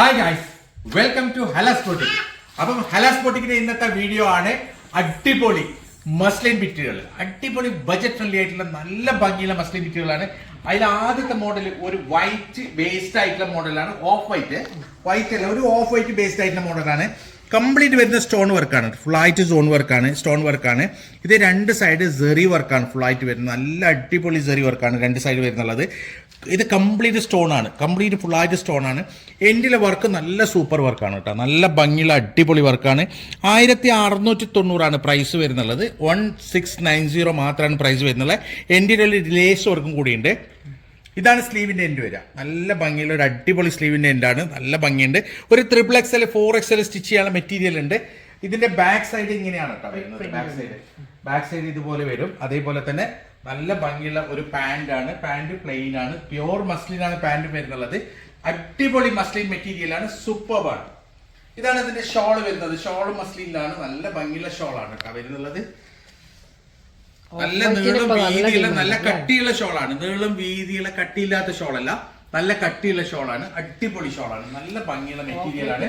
Hi guys welcome to ഹലാസ്പോട്ടിക് അപ്പം ഹലാസ്പോട്ടിക്കിന്റെ ഇന്നത്തെ വീഡിയോ ആണ് അടിപൊളി മസ്ലിൻ ബിറ്റുകൾ അടിപൊളി ബജറ്റ് ഫ്രണ്ട്ലി ആയിട്ടുള്ള നല്ല ഭംഗിയുള്ള മസ്ലിൻ ബിറ്റുകളാണ് അതിൽ ആദ്യത്തെ മോഡൽ ഒരു വൈറ്റ് ബേസ്ഡ് ആയിട്ടുള്ള മോഡലാണ് ഓഫ് വൈറ്റ് വൈറ്റ് അല്ല ഒരു ഓഫ് വൈറ്റ് ബേസ്ഡ് ആയിട്ടുള്ള മോഡലാണ് കംപ്ലീറ്റ് വരുന്ന സ്റ്റോൺ വർക്കാണ് ഫുൾ സോൺ വർക്കാണ് സ്റ്റോൺ വർക്കാണ് ഇത് രണ്ട് സൈഡ് സെറി വർക്കാണ് ആയിട്ട് വരുന്നത് നല്ല അടിപൊളി സെറി വർക്കാണ് രണ്ട് സൈഡ് വരുന്നുള്ളത്. ഇത് കംപ്ലീറ്റ് സ്റ്റോൺ ആണ്. കംപ്ലീറ്റ് ഫുൾ ആയിട്ട് സ്റ്റോൺ ആണ്. എൻഡിലെ വർക്ക് നല്ല സൂപ്പർ വർക്കാണ് കേട്ടോ. നല്ല ഭംഗിയുള്ള അടിപൊളി വർക്കാണ് ആയിരത്തി അറുന്നൂറ്റി തൊണ്ണൂറാണ് പ്രൈസ് വരുന്നുള്ളത് വൺ സിക്സ് നയൻ സീറോ മാത്രമാണ് പ്രൈസ് വരുന്നത് എൻഡിൽ ലേസ് വർക്കും കൂടിയുണ്ട്. ഇതാണ് സ്ലീവിന്റെ എൻഡ് വരിക. നല്ല ഭംഗിയുള്ള ഒരു അടിപൊളി സ്ലീവിന്റെ എൻഡാണ് നല്ല ഭംഗിയുണ്ട്. ഒരു triple X L four X L stitch ചെയ്യാനുള്ള മെറ്റീരിയൽ ഉണ്ട്. ഇതിന്റെ ബാക്ക് സൈഡ് ഇങ്ങനെയാണ് കേട്ടോ വരുന്നത്. ബാക്ക് സൈഡ് ബാക്ക് സൈഡ് ഇതുപോലെ വരും. അതേപോലെ തന്നെ നല്ല ഭംഗിയുള്ള ഒരു പാന്റ് ആണ് പാന്റ് പ്ലെയിൻ ആണ്. പ്യോർ മസ്ലിൻ ആണ് പാന്റ് വരുന്നുള്ളത്. അടിപൊളി മസ്ലിൻ മെറ്റീരിയൽ ആണ്. സൂപ്പർ ആണ്. ഇതാണ് ഇതിന്റെ ഷോൾ വരുന്നത്. ഷോൾ മസ്ലിനിലാണ് നല്ല ഭംഗിയുള്ള ഷോൾ ആണ് വരുന്നുള്ളത്. നല്ല നീളം വീതിയുള്ള നല്ല കട്ടിയുള്ള ഷോൾ ആണ്. നീളം വീതിയുള്ള കട്ടിയില്ലാത്ത അല്ല. നല്ല കട്ടിയുള്ള ഷോൾ ആണ്. അടിപൊളി ഷോൾ ആണ്. നല്ല ഭംഗിയുള്ള മെറ്റീരിയൽ ആണ്.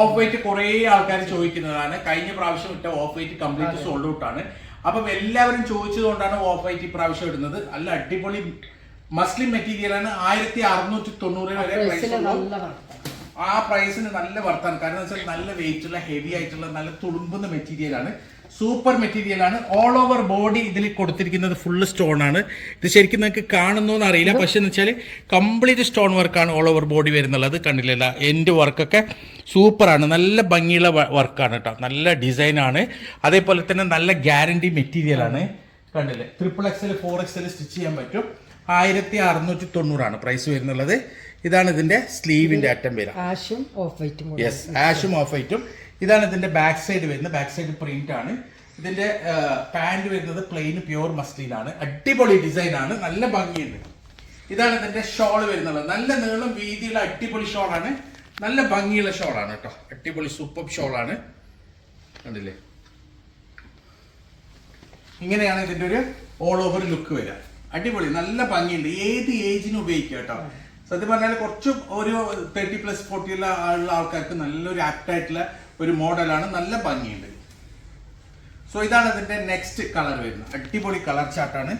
ഓഫ് വൈറ്റ് കുറെ ആൾക്കാർ ചോദിക്കുന്നതാണ്. കഴിഞ്ഞ പ്രാവശ്യം ഇട്ട off white complete sold out ആണ്. അപ്പം എല്ലാവരും ചോദിച്ചതുകൊണ്ടാണ് ഓഫ് വൈറ്റ് ഇപ്രാവശ്യം ഇടുന്നത്. അല്ല അടിപൊളി മസ്ലിം മെറ്റീരിയൽ ആണ്. ആയിരത്തി അറുന്നൂറ്റി തൊണ്ണൂറ് വരെ പ്രൈസ് ഉള്ളൂ. ആ പ്രൈസിന് നല്ല വർത്താണ് കാരണം എന്ന് വെച്ചാൽ നല്ല വെയിറ്റ് ഉള്ള ഹെവി ആയിട്ടുള്ള നല്ല തുളുമ്പുന്ന മെറ്റീരിയലാണ് സൂപ്പർ മെറ്റീരിയൽ ആണ്. ഓൾ ഓവർ ബോഡി ഇതിൽ കൊടുത്തിരിക്കുന്നത് ഫുള്ള് സ്റ്റോൺ ആണ്. ഇത് ശരിക്കും നിങ്ങൾക്ക് കാണുന്നു അറിയില്ല. പക്ഷെ എന്ന് വെച്ചാൽ കംപ്ലീറ്റ് സ്റ്റോൺ വർക്കാണ് ഓൾ ഓവർ ബോഡി വരുന്നുള്ളത്. കണ്ടില്ല? എന്റെ വർക്കൊക്കെ സൂപ്പറാണ് നല്ല ഭംഗിയുള്ള വർക്കാണ് കേട്ടോ നല്ല ഡിസൈൻ ആണ്. അതേപോലെ തന്നെ നല്ല ഗ്യാരണ്ടി മെറ്റീരിയൽ ആണ്. കണ്ടില്ലേ? Triple XL four XL stitch ചെയ്യാൻ പറ്റും. ആയിരത്തി അറുന്നൂറ്റി തൊണ്ണൂറാണ് പ്രൈസ് വരുന്നുള്ളത്. ഇതാണ് ഇതിന്റെ സ്ലീവിന്റെ അറ്റം വരിക ആഷും ഓഫ് വൈറ്റും യെസ് ആഷും ഓഫ് വൈറ്റും ഇതാണ് ഇതിന്റെ ബാക്ക് സൈഡ് വരുന്നത്. ബാക്ക് സൈഡ് പ്രിന്റ് ആണ്. ഇതിന്റെ പാന്റ് വരുന്നത് പ്ലെയിൻ പ്യൂർ ആണ്. അടിപൊളി ഡിസൈൻ ആണ്. നല്ല ഭംഗിയുണ്ട്. ഇതാണ് ഇതിന്റെ ഷോൾ വരുന്നത് നല്ല നീളം വീതിയുള്ള അടിപൊളി ആണ്. നല്ല ഭംഗിയുള്ള ഷോൾ ഷോളാണ് കേട്ടോ. അടിപൊളി സൂപ്പർ ആണ്. കണ്ടില്ലേ? ഇങ്ങനെയാണ് ഇതിന്റെ ഒരു ഓൾ ഓവർ ലുക്ക് വരിക. അടിപൊളി നല്ല ഭംഗിയുണ്ട്. ഏത് ഏജിനും ഉപയോഗിക്കാം കേട്ടോ. സത്യം പറഞ്ഞാൽ കുറച്ച് ഒരു തേർട്ടി പ്ലസ് ഫോർട്ടി ഉള്ള ആൾക്കാർക്ക് നല്ലൊരു ആക്ട് ആയിട്ടുള്ള ഒരു മോഡലാണ് നല്ല ഭംഗിയുണ്ട്. സോ ഇതാണ് അതിന്റെ നെക്സ്റ്റ് കളർ വരുന്നത്. അടിപൊളി കളർ ചാർട്ടാണ്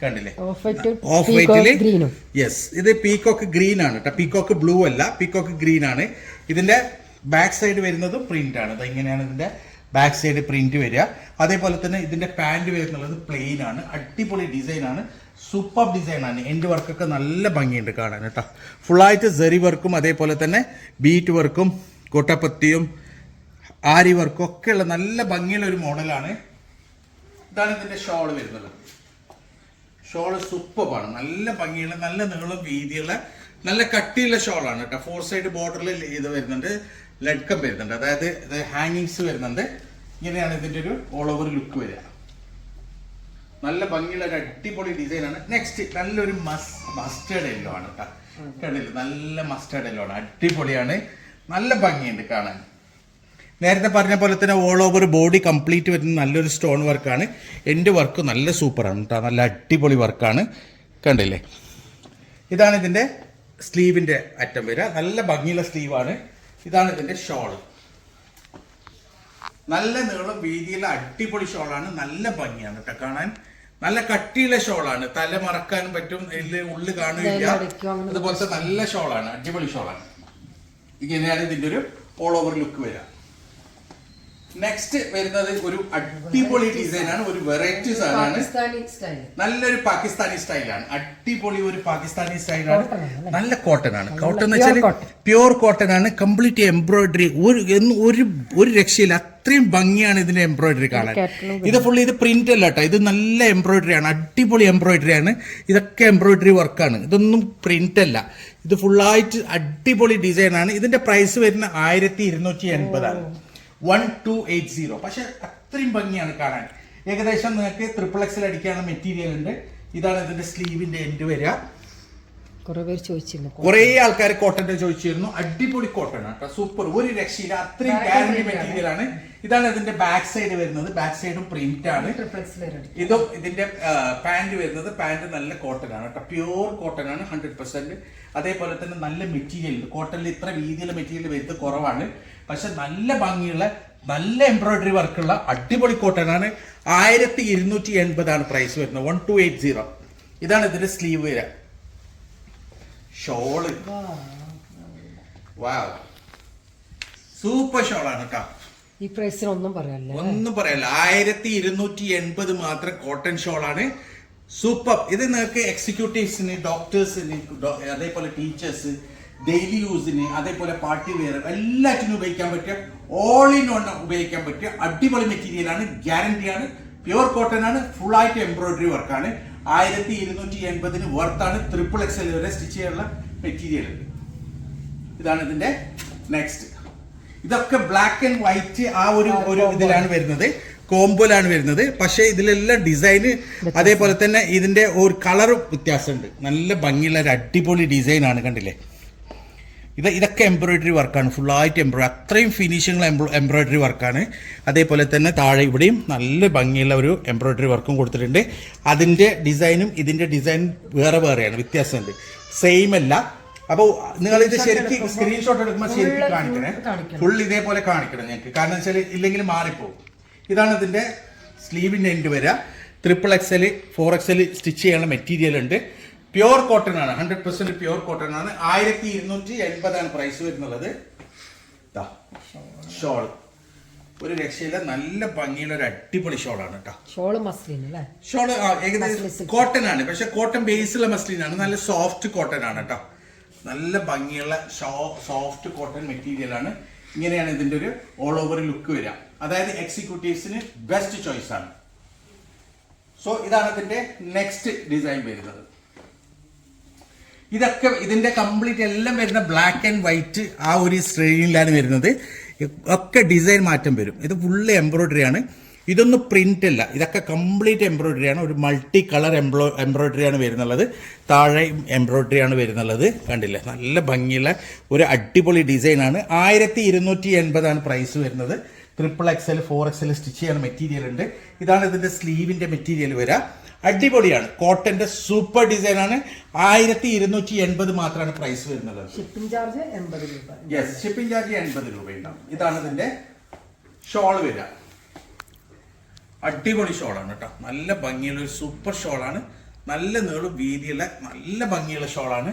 കണ്ടില്ലേ? ഓഫ് വൈറ്റിൽ യെസ് ഇത് പീകോക്ക് ഗ്രീൻ ആണ് കേട്ടോ. പീകോക്ക് ബ്ലൂ അല്ല പീകോക്ക് ഗ്രീൻ ആണ്. ഇതിന്റെ ബാക്ക് സൈഡ് വരുന്നത് പ്രിന്റ് ആണ്. ഇങ്ങനെയാണ് ഇതിന്റെ ബാക്ക് സൈഡ് പ്രിന്റ് വരിക. അതേപോലെ തന്നെ ഇതിന്റെ പാന്റ് വരുന്നുള്ളത് പ്ലെയിൻ ആണ്. അടിപൊളി ഡിസൈൻ ആണ്. സൂപ്പർ ഡിസൈനാണ് എന്റെ വർക്കൊക്കെ നല്ല ഭംഗിയുണ്ട് കാണാൻ കേട്ടോ. ഫുള്ളായിട്ട് സെറി വർക്കും അതേപോലെ തന്നെ ബീറ്റ് വർക്കും കൊട്ടപ്പത്തിയും ആരി വർക്കും ഒക്കെ ഉള്ള നല്ല ഭംഗിയുള്ള ഒരു മോഡലാണ്. ഇതാണ് ഇതിന്റെ ഷോൾ വരുന്നത്. ഷോൾ സൂപ്പറാണ് നല്ല ഭംഗിയുള്ള നല്ല നീളം വീതിയുള്ള നല്ല കട്ടിയുള്ള ഷോളാണ് കേട്ടോ. ഫോർ സൈഡ് ബോർഡറിൽ ഇത് വരുന്നുണ്ട് ലഡ്കം വരുന്നുണ്ട്. അതായത് ഹാങ്ങിങ്സ് വരുന്നുണ്ട്. ഇങ്ങനെയാണ് ഇതിന്റെ ഒരു ഓൾ ഓവർ ലുക്ക് വരിക. നല്ല ഭംഗിയുള്ള ഒരു അടിപൊളി ഡിസൈൻ ആണ്. നെക്സ്റ്റ് നല്ലൊരു മസ് മസ്റ്റേർഡ് എല്ലോ ആണ് കേട്ടോ കണ്ടില്ല? നല്ല മസ്റ്റേർഡ് എല്ലോ ആണ്. അടിപൊളിയാണ്. നല്ല ഭംഗിയുണ്ട് കാണാൻ. നേരത്തെ പറഞ്ഞ പോലെ തന്നെ ഓൾ ഓവർ ബോഡി കംപ്ലീറ്റ് വരുന്ന നല്ലൊരു സ്റ്റോൺ വർക്കാണ് എന്റെ വർക്ക് നല്ല സൂപ്പറാണ് കേട്ടോ നല്ല അടിപൊളി വർക്കാണ് കണ്ടില്ലേ? ഇതാണ് ഇതിന്റെ സ്ലീവിന്റെ അറ്റം വരിക. നല്ല ഭംഗിയുള്ള സ്ലീവാണ് ഇതാണ് ഇതിന്റെ ഷോൾ നല്ല നീളം വീതിയുള്ള അടിപൊളി ഷോളാണ്. നല്ല ഭംഗിയാണ് കേട്ടോ കാണാൻ. നല്ല കട്ടിയുള്ള ഷോളാണ്. തല മറക്കാനും പറ്റും ഇതിൽ ഉള്ളു കാണുകയില്ല. അതുപോലത്തെ നല്ല ഷോളാണ്. അടിപൊളി ഷോളാണ്. ഇങ്ങനെയാണ് ഇതിന്റെ ഒരു ഓൾ ഓവർ ലുക്ക് വരിക. നെക്സ്റ്റ് വരുന്നത് ഒരു അടിപൊളി ഡിസൈനാണ് ഒരു വെറൈറ്റി സാധനമാണ്. നല്ലൊരു പാകിസ്ഥാനി സ്റ്റൈലാണ് അടിപൊളി ഒരു പാകിസ്ഥാനി സ്റ്റൈലാണ് നല്ല കോട്ടൺ ആണ്. കോട്ടൺ എന്ന് വെച്ചാൽ. പ്യൂർ കോട്ടൺ ആണ് കംപ്ലീറ്റ് എംബ്രോയിഡറി ഒരു ഒരു ഒരു രക്ഷയില്ല. അത്രയും ഭംഗിയാണ് ഇതിന്റെ എംബ്രോയിഡറി കാണാൻ. ഇത് ഫുള്ള് ഇത് പ്രിന്റ് അല്ല കേട്ടോ ഇത് നല്ല എംബ്രോയിഡറി ആണ്. അടിപൊളി എംബ്രോയിഡറി ആണ്. ഇതൊക്കെ എംബ്രോയിഡറി വർക്കാണ് ഇതൊന്നും പ്രിന്റ് അല്ല. ഇത് ഫുള്ളായിട്ട് അടിപൊളി ഡിസൈൻ ആണ്. ഇതിന്റെ പ്രൈസ് വരുന്ന ആയിരത്തി ഇരുന്നൂറ്റി എൺപതാണ്. വൺ ടു എയ്റ്റ് സീറോ പക്ഷെ അത്രയും ഭംഗിയാണ് കാണാൻ. ഏകദേശം നിങ്ങൾക്ക് ട്രിപ്പിൾ എക്സിൽ അടിക്കാനുള്ള മെറ്റീരിയൽ ഉണ്ട്. ഇതാണ് ഇതിന്റെ സ്ലീവിന്റെ എൻഡ് വരിക. കുറെ ആൾക്കാർ കോട്ടന്റെ ചോദിച്ചിരുന്നു. അടിപൊളി കോട്ടൺ കേട്ടോ. സൂപ്പർ ഒരു രക്ഷയില്ല. അത്രയും ഗ്യാരണ്ടി മെറ്റീരിയൽ ആണ്. ഇതാണ് ഇതിന്റെ ബാക്ക് സൈഡ് വരുന്നത്. ബാക്ക് സൈഡും പ്രിന്റ് ആണ്. ഇതും ഇതിന്റെ പാന്റ് വരുന്നത്. പാന്റ് നല്ല കോട്ടൺ ആണ് കേട്ടോ. പ്യൂർ കോട്ടൺ ആണ് ഹൺഡ്രഡ് പെർസെന്റ് അതേപോലെ തന്നെ നല്ല മെറ്റീരിയൽ കോട്ടണിൽ ഇത്ര വീതിയുള്ള മെറ്റീരിയൽ വരുന്നത് കുറവാണ്. പക്ഷെ നല്ല ഭംഗിയുള്ള നല്ല എംബ്രോയിഡറി വർക്കുള്ള അടിപൊളി കോട്ടൺ ആണ്. ആയിരത്തി ഇരുന്നൂറ്റി എൺപതാണ് പ്രൈസ് വരുന്നത്. വൺ ടു എയ്റ്റ് സീറോ ഇതാണ് ഇതിന്റെ സ്ലീവ് വരിക ഷോൾ. വാവ് സൂപ്പർ ഷോളാണ് കേട്ടോ. ഈ പ്രൈസിന് ഒന്നും പറയാനില്ല ഒന്നും പറയല്ല. ആയിരത്തി ഇരുന്നൂറ്റി എൺപത് മാത്രം കോട്ടൺ ഷോളാണ്. സൂപ്പർ ഇത് നിങ്ങൾക്ക് എക്സിക്യൂട്ടീവ്സിന് ഡോക്ടേഴ്സിന് അതേപോലെ ടീച്ചേഴ്സ് ഡെയിലി യൂസിന് അതേപോലെ പാർട്ടി വെയർ എല്ലാറ്റിനും ഉപയോഗിക്കാൻ പറ്റിയ ഓൾ ഇൻ വൺ ഉപയോഗിക്കാൻ പറ്റിയ അടിപൊളി മെറ്റീരിയലാണ് ഗ്യാരണ്ടി ആണ് പ്യുവർ കോട്ടൺ ആണ് ഫുൾ ആയിട്ട് എംബ്രോയിഡറി വർക്കാണ് ആയിരത്തി ഇരുന്നൂറ്റി എൺപതിന് വർത്താണ് ട്രിപ്പിൾ എക്സ് വരെ സ്റ്റിച്ച് ചെയ്യാനുള്ള മെറ്റീരിയൽ ഉണ്ട് ഇതാണ് ഇതിന്റെ നെക്സ്റ്റ് ഇതൊക്കെ ബ്ലാക്ക് ആൻഡ് വൈറ്റ് ആ ഒരു ഒരു ഇതിലാണ് വരുന്നത്. കോംബോലാണ് വരുന്നത്. പക്ഷേ ഇതിലെല്ലാം ഡിസൈന് അതേപോലെ തന്നെ ഇതിന്റെ ഒരു കളർ വ്യത്യാസമുണ്ട്. നല്ല ഭംഗിയുള്ള ഒരു അടിപൊളി ഡിസൈൻ ആണ് കണ്ടില്ലേ? ഇത് ഇതൊക്കെ എംബ്രോയിഡറി വർക്കാണ് ഫുള്ളായിട്ട് എംബ്രോയി അത്രയും ഫിനിഷിംഗ് എംബ്രോയിഡറി വർക്കാണ് അതേപോലെ തന്നെ താഴെ ഇവിടെയും നല്ല ഭംഗിയുള്ള ഒരു എംബ്രോയിഡറി വർക്കും കൊടുത്തിട്ടുണ്ട്. അതിന്റെ ഡിസൈനും ഇതിന്റെ ഡിസൈൻ വേറെ വേറെയാണ് വ്യത്യാസമുണ്ട്. സെയിം അല്ല. അപ്പോൾ നിങ്ങൾ ഇത് ശരിക്കും സ്ക്രീൻഷോട്ട് എടുക്കുമ്പോൾ ശരിക്കും കാണിക്കണേ. ഫുൾ ഇതേപോലെ കാണിക്കണം ഞങ്ങൾക്ക് കാരണം വെച്ചാൽ ഇല്ലെങ്കിൽ മാറിപ്പോകും ഇതാണ് ഇതിന്റെ സ്ലീവിന്റെ എൻഡ് വരിക. Triple XL four XL stitch ചെയ്യാനുള്ള മെറ്റീരിയൽ ഉണ്ട്. പ്യുവർ കോട്ടൺ ആണ്. ഹൺഡ്രഡ് പെർസെന്റ് പ്യുവർ കോട്ടൺ ആണ്. ആയിരത്തി ഇരുന്നൂറ്റി എൺപതാണ് പ്രൈസ് വരുന്നുള്ളത്. ഷോൾ ഒരു രക്ഷയില്ല നല്ല ഭംഗിയുള്ള ഒരു അടിപൊളി ഷോളാണ് കേട്ടോ ഷോൾ മസ്ലിൻ അല്ലേ? ഷോൾ ഏകദേശം കോട്ടൺ ആണ്. പക്ഷെ കോട്ടൺ ബേസിലുള്ള മസ്ലിൻ ആണ്. നല്ല സോഫ്റ്റ് കോട്ടൺ ആണ് കേട്ടോ നല്ല ഭംഗിയുള്ള സോഫ്റ്റ് കോട്ടൺ മെറ്റീരിയൽ ആണ്. ഇങ്ങനെയാണ് ഇതിന്റെ ഒരു ഓൾ ഓവർ ലുക്ക് വരിക. അതായത് എക്സിക്യൂട്ടീവ്സിന് ബെസ്റ്റ് ചോയ്സ് ആണ്. സോ ഇതാണ് ഇതിന്റെ നെക്സ്റ്റ് ഡിസൈൻ വരുന്നത്. ഇതൊക്കെ ഇതിന്റെ കംപ്ലീറ്റ് എല്ലാം വരുന്ന ബ്ലാക്ക് ആൻഡ് വൈറ്റ് ആ ഒരു ശ്രേണിയിലാണ് വരുന്നത്. ഒക്കെ ഡിസൈൻ മാറ്റം വരും. ഇത് ഫുള്ള് എംബ്രോയിഡറി ആണ്. ഇതൊന്നും പ്രിന്റ് അല്ല. ഇതൊക്കെ കംപ്ലീറ്റ് എംബ്രോയിഡറി ആണ്. ഒരു മൾട്ടി കളർ എംബ്രോ എംബ്രോയിഡറി ആണ് വരുന്നുള്ളത്. താഴെ എംബ്രോയിഡറി ആണ് വരുന്നുള്ളത്. കണ്ടില്ലേ? നല്ല ഭംഗിയുള്ള ഒരു അടിപൊളി ഡിസൈൻ ആണ്. ആയിരത്തി ഇരുന്നൂറ്റി എൺപതാണ് പ്രൈസ് വരുന്നത് triple XL four XL stitch ചെയ്യാൻ മെറ്റീരിയൽ ഉണ്ട്. ഇതാണ് ഇതിന്റെ സ്ലീവിന്റെ മെറ്റീരിയൽ വരിക അടിപൊളിയാണ്. കോട്ടന്റെ സൂപ്പർ ഡിസൈൻ ആണ് ആയിരത്തി ഇരുന്നൂറ്റി എൺപത് മാത്രമാണ് പ്രൈസ് വരുന്നത്. ഷിപ്പിംഗ് ചാർജ് എൺപത് രൂപ. യെസ് ഷിപ്പിംഗ് ചാർജ് എൺപത് രൂപയുണ്ടാവും ഇതാണ് ഇതിന്റെ ഷോൾ വരിക അടിപൊളി ഷോളാണ് കേട്ടോ. നല്ല ഭംഗിയുള്ള ഒരു സൂപ്പർ ഷോളാണ് നല്ല നീളും വീതിയുള്ള നല്ല ഭംഗിയുള്ള ഷോളാണ്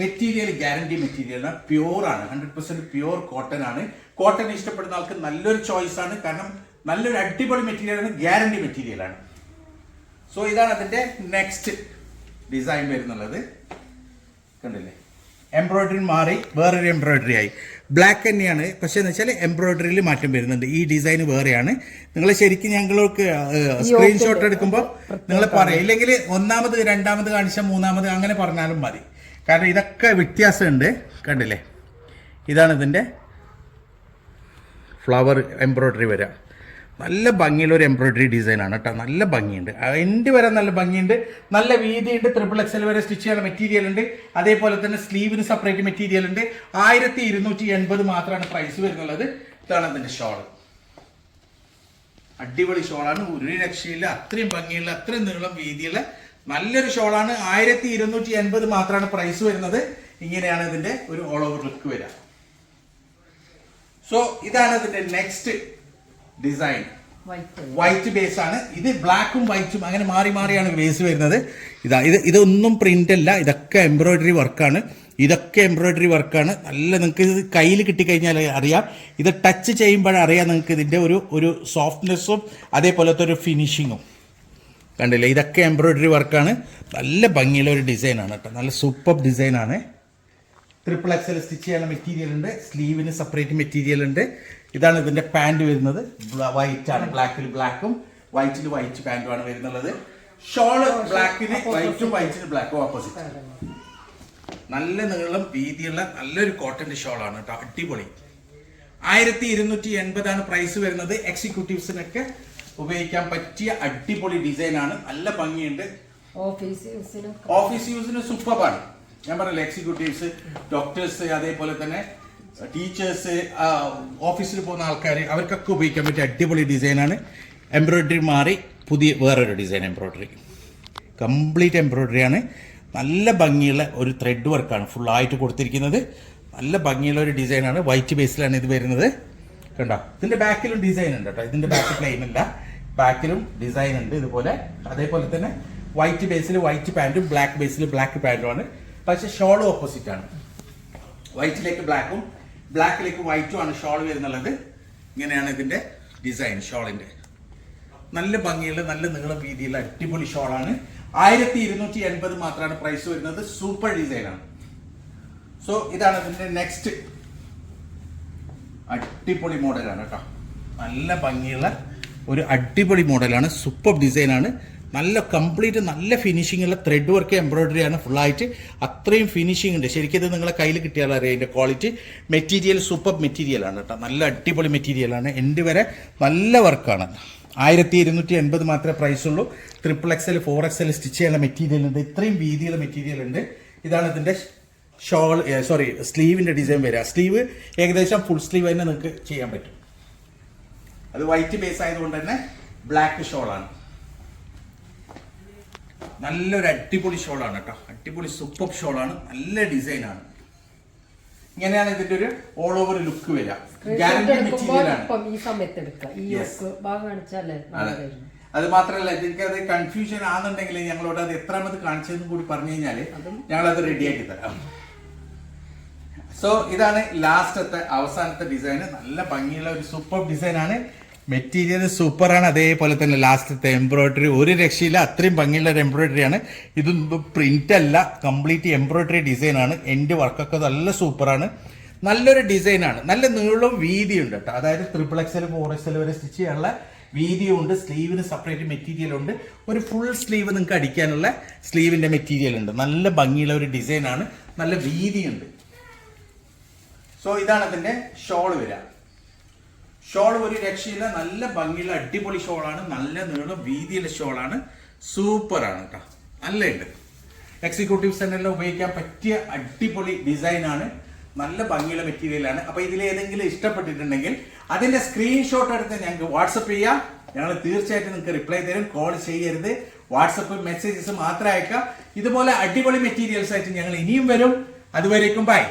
മെറ്റീരിയൽ ഗ്യാരണ്ടി മെറ്റീരിയൽ പ്യൂർ ആണ്. ഹൺഡ്രഡ് പെർസെന്റ് പ്യൂർ കോട്ടൺ ആണ്. കോട്ടൺ ഇഷ്ടപ്പെടുന്ന ആൾക്ക് നല്ലൊരു ചോയ്സ് ആണ്. കാരണം നല്ലൊരു അടിപൊളി മെറ്റീരിയൽ ആണ്. ഗ്യാരണ്ടി മെറ്റീരിയൽ ആണ്. സോ ഇതാണ് അതിന്റെ നെക്സ്റ്റ് ഡിസൈൻ വരുന്നുള്ളത്. കണ്ടില്ലേ? എംബ്രോയിഡറി മാറി വേറൊരു എംബ്രോയിഡറി ആയി. ബ്ലാക്ക് തന്നെയാണ്. പക്ഷേ എന്ന് വെച്ചാൽ എംബ്രോയിഡറിയിൽ മാറ്റം വരുന്നുണ്ട്. ഈ ഡിസൈൻ വേറെയാണ്. നിങ്ങൾ ശരിക്കും ഞങ്ങൾക്ക് സ്ക്രീൻഷോട്ട് എടുക്കുമ്പോൾ നിങ്ങൾ പറയും. ഇല്ലെങ്കിൽ ഒന്നാമത് രണ്ടാമത് കാണിച്ച മൂന്നാമത് അങ്ങനെ പറഞ്ഞാലും മതി. കാരണം ഇതൊക്കെ വ്യത്യാസമുണ്ട്. കണ്ടില്ലേ? ഇതാണ് ഇതിന്റെ ഫ്ലവർ എംബ്രോയിഡറി വരിക നല്ല ഭംഗിയുള്ള ഒരു എംബ്രോയിഡറി ഡിസൈൻ ആണ് കേട്ടോ. നല്ല ഭംഗിയുണ്ട്. എന്റെ വരെ നല്ല ഭംഗിയുണ്ട്. നല്ല വീതിയുണ്ട്. ട്രിപ്പിൾ എക്സൽ വരെ സ്റ്റിച്ച് ചെയ്യുന്ന മെറ്റീരിയൽ ഉണ്ട്. അതേപോലെ തന്നെ സ്ലീവിന് സെപ്പറേറ്റ് മെറ്റീരിയൽ ഉണ്ട്. ആയിരത്തി ഇരുന്നൂറ്റി എൺപത് മാത്രമാണ് പ്രൈസ് വരുന്നുള്ളത്. ഇതാണ് അതിന്റെ ഷോൾ അടിപൊളി ഷോളാണ് ഒരു രക്ഷയില്ല. അത്രയും ഭംഗിയുള്ള അത്രയും നീളം വീതിയുള്ള നല്ലൊരു ഷോളാണ് ആയിരത്തി ഇരുന്നൂറ്റി എൺപത് മാത്രമാണ് പ്രൈസ് വരുന്നത്. ഇങ്ങനെയാണ് ഇതിന്റെ ഒരു ഓൾ ഓവർ ലുക്ക് വരിക. സോ ഇതാണ് ഇതിന്റെ നെക്സ്റ്റ് ഡിസൈൻ വൈറ്റ് ബേസ് ആണ്. ഇത് ബ്ലാക്കും വൈറ്റും അങ്ങനെ മാറി മാറിയാണ് ബേസ് വരുന്നത്. ഇതാ ഇത് ഇതൊന്നും പ്രിന്റ് അല്ല. ഇതൊക്കെ എംബ്രോയിഡറി വർക്കാണ് ഇതൊക്കെ എംബ്രോയിഡറി വർക്കാണ് നല്ല നിങ്ങൾക്ക് ഇത് കയ്യിൽ കിട്ടിക്കഴിഞ്ഞാൽ അറിയാം. ഇത് ടച്ച് ചെയ്യുമ്പോഴേ അറിയാം നിങ്ങൾക്ക് ഇതിന്റെ ഒരു ഒരു സോഫ്റ്റ്നെസ്സും അതേപോലത്തെ ഒരു ഫിനിഷിങ്ങും കണ്ടില്ലേ? ഇതൊക്കെ എംബ്രോയിഡറി വർക്കാണ് നല്ല ഭംഗിയുള്ള ഒരു ഡിസൈനാണ് കേട്ടോ. നല്ല സൂപ്പർ ഡിസൈനാണ് ട്രിപ്പിൾ എക്സൽ സ്റ്റിച്ച് ചെയ്യാനുള്ള മെറ്റീരിയൽ ഉണ്ട്. സ്ലീവിന് സെപ്പറേറ്റ് മെറ്റീരിയൽ ഉണ്ട്. ഇതാണ് ഇതിന്റെ പാന്റ് വരുന്നത്. വൈറ്റ് ആണ്. ബ്ലാക്കിൽ ബ്ലാക്കും വൈറ്റിൽ വൈറ്റ് പാന്റുമാണ് വരുന്നത് ഷോൾ ബ്ലാക്കിന് വൈറ്റും വൈറ്റിന് ബ്ലാക്കും ഓപ്പോസിറ്റ് നല്ല നീളം വീതിയുള്ള നല്ലൊരു കോട്ടന്റെ ഷോളാണ് കേട്ടോ. അടിപൊളി. ആയിരത്തി ഇരുന്നൂറ്റി എൺപതാണ് പ്രൈസ് വരുന്നത്. എക്സിക്യൂട്ടീവ്സിനൊക്കെ ഉപയോഗിക്കാൻ പറ്റിയ അടിപൊളി ഡിസൈൻ ആണ്. നല്ല ഭംഗിയുണ്ട്. ഓഫീസ് യൂസിന് ഓഫീസ് യൂസിന് സൂപ്പറാണ് ഞാൻ പറഞ്ഞില്ല എക്സിക്യൂട്ടീവ്സ് ഡോക്ടേഴ്സ് അതേപോലെ തന്നെ ടീച്ചേഴ്സ് ഓഫീസിൽ പോകുന്ന ആൾക്കാർ അവർക്കൊക്കെ ഉപയോഗിക്കാൻ പറ്റിയ അടിപൊളി ഡിസൈനാണ് എംബ്രോയിഡറി മാറി പുതിയ വേറൊരു ഡിസൈൻ എംബ്രോയിഡറി കംപ്ലീറ്റ് എംബ്രോയിഡറി ആണ്. നല്ല ഭംഗിയുള്ള ഒരു ത്രെഡ് വർക്കാണ് ഫുള്ളായിട്ട് കൊടുത്തിരിക്കുന്നത്. നല്ല ഭംഗിയുള്ള ഒരു ഡിസൈനാണ് വൈറ്റ് ബേസിലാണ് ഇത് വരുന്നത്. കണ്ടോ? ഇതിന്റെ ബാക്കിലും ഡിസൈൻ ഉണ്ട് കേട്ടോ ഇതിന്റെ ബാക്ക് പ്ലെയിൻ അല്ല. ബാക്കിലും ഡിസൈൻ ഉണ്ട് ഇതുപോലെ. അതേപോലെ തന്നെ വൈറ്റ് ബേസിൽ വൈറ്റ് പാന്റും ബ്ലാക്ക് ബേസിൽ ബ്ലാക്ക് പാന്റുമാണ് പക്ഷെ ഷോളും ഓപ്പോസിറ്റ് ആണ്. വൈറ്റിലേക്ക് ബ്ലാക്കും ബ്ലാക്കിലേക്ക് വൈറ്റും ആണ് ഷോൾ വരുന്നുള്ളത്. ഇങ്ങനെയാണ് ഇതിന്റെ ഡിസൈൻ ഷോളിന്റെ. നല്ല ഭംഗിയുള്ള നല്ല നീളം വീതിയുള്ള അടിപൊളി ഷോളാണ്. ആയിരത്തി ഇരുന്നൂറ്റി എൺപത് മാത്രമാണ് പ്രൈസ് വരുന്നത്. സൂപ്പർ ഡിസൈനാണ് സോ ഇതാണ് ഇതിന്റെ നെക്സ്റ്റ് അടിപൊളി മോഡലാണ് കേട്ടോ. നല്ല ഭംഗിയുള്ള ഒരു അടിപൊളി മോഡലാണ് സൂപ്പർ ഡിസൈനാണ് നല്ല കംപ്ലീറ്റ് നല്ല ഫിനിഷിംഗ് ഉള്ള ത്രെഡ് വർക്ക് എംബ്രോയിഡറി ആണ് ഫുള്ളായിട്ട് അത്രയും ഫിനിഷിംഗ് ഉണ്ട്. ശരിക്കും ഇത് നിങ്ങളെ കയ്യിൽ കിട്ടിയാൽ അറിയാം അതിന്റെ ക്വാളിറ്റി മെറ്റീരിയൽ സൂപ്പർ മെറ്റീരിയൽ ആണ് കേട്ടോ നല്ല അടിപൊളി മെറ്റീരിയൽ ആണ്. എന്റെ വരെ നല്ല വർക്കാണ് ആയിരത്തി ഇരുന്നൂറ്റി എൺപത് മാത്രമേ പ്രൈസ് ഉള്ളൂ. Triple XL four XL stitch ചെയ്യാനുള്ള മെറ്റീരിയൽ ഉണ്ട്. ഇത്രയും വീതിയുള്ള മെറ്റീരിയൽ ഉണ്ട്. ഇതാണ് ഇതിന്റെ ഷോൾ സോറി സ്ലീവിന്റെ ഡിസൈൻ വരിക. സ്ലീവ് ഏകദേശം ഫുൾ സ്ലീവ് തന്നെ നിങ്ങൾക്ക് ചെയ്യാൻ പറ്റും. അത് വൈറ്റ് ബേസ് ആയതുകൊണ്ട് തന്നെ ബ്ലാക്ക് ഷോളാണ് നല്ലൊരു അടിപൊളി ഷോളാണ് കേട്ടോ. അടിപൊളി സൂപ്പർ ഷോളാണ്. നല്ല ഡിസൈനാണ്. ഇങ്ങനെയാണ് ഇതിന്റെ ഒരു ഓൾ ഓവർ ലുക്ക് വരിക. ഗ്യാരണ്ടി അതെ. മാത്രമല്ല നിങ്ങൾക്ക് അത് കൺഫ്യൂഷൻ ആണെന്നുണ്ടെങ്കിൽ ഞങ്ങളോട് അത് എത്രാമത് കാണിച്ചതെന്ന് കൂടി പറഞ്ഞു കഴിഞ്ഞാൽ ഞങ്ങൾ അത് റെഡിയാക്കി തരാം. സോ ഇതാണ് ലാസ്റ്റത്തെ അവസാനത്തെ ഡിസൈൻ നല്ല ഭംഗിയുള്ള ഒരു സൂപ്പർ ഡിസൈൻ ആണ്. മെറ്റീരിയൽ സൂപ്പറാണ്. അതേപോലെ തന്നെ ലാസ്റ്റത്തെ എംബ്രോയിഡറി. ഒരു രക്ഷയില്ല അത്രയും ഭംഗിയുള്ള ഒരു എംബ്രോയിഡറി ആണ്. ഇതൊന്നും പ്രിന്റ് അല്ല കംപ്ലീറ്റ് എംബ്രോയിഡറി ഡിസൈൻ ആണ്. എന്റെ വർക്കൊക്കെ നല്ല സൂപ്പറാണ്. നല്ലൊരു ഡിസൈൻ ആണ്. നല്ല നീളവും വീതിയുണ്ട് കേട്ടോ. അതായത് ട്രിപ്പിൾ എക്സൽ ഫോർ എക്സൽ വരെ സ്റ്റിച്ച് ചെയ്യാനുള്ള വീതിയും ഉണ്ട്. സ്ലീവിന് സെപ്പറേറ്റ് മെറ്റീരിയൽ ഉണ്ട്. ഒരു ഫുൾ സ്ലീവ് നിങ്ങൾക്ക് അടിക്കാനുള്ള സ്ലീവിന്റെ മെറ്റീരിയൽ ഉണ്ട്. നല്ല ഭംഗിയുള്ള ഒരു ഡിസൈൻ ആണ്. നല്ല വീതിയുണ്ട്. സോ ഇതാണ് അതിന്റെ ഷോൾ വരിക. ഷോൾ ഒരു രക്ഷയില്ല നല്ല ഭംഗിയുള്ള അടിപൊളി ഷോളാണ് നല്ല നീളം വീതിയുള്ള ഷോളാണ്. സൂപ്പറാണ് കേട്ടോ നല്ല ഉണ്ട് എക്സിക്യൂട്ടീവ് സെന്ററിൽ ഉപയോഗിക്കാൻ പറ്റിയ അടിപൊളി ഡിസൈനാണ്. നല്ല ഭംഗിയുള്ള മെറ്റീരിയലാണ് അപ്പൊ ഇതിൽ ഏതെങ്കിലും ഇഷ്ടപ്പെട്ടിട്ടുണ്ടെങ്കിൽ അതിന്റെ സ്ക്രീൻഷോട്ട് എടുത്ത് ഞങ്ങൾക്ക് വാട്സപ്പ് ചെയ്യാം. ഞങ്ങൾ തീർച്ചയായിട്ടും നിങ്ങൾക്ക് റിപ്ലൈ തരും. കോൾ ചെയ്യരുത്. വാട്സപ്പ് മെസ്സേജസ് മാത്രം അയക്കാം. ഇതുപോലെ അടിപൊളി മെറ്റീരിയൽസ് ആയിട്ട് ഞങ്ങൾ ഇനിയും വരും. അതുവരേക്കും ബൈ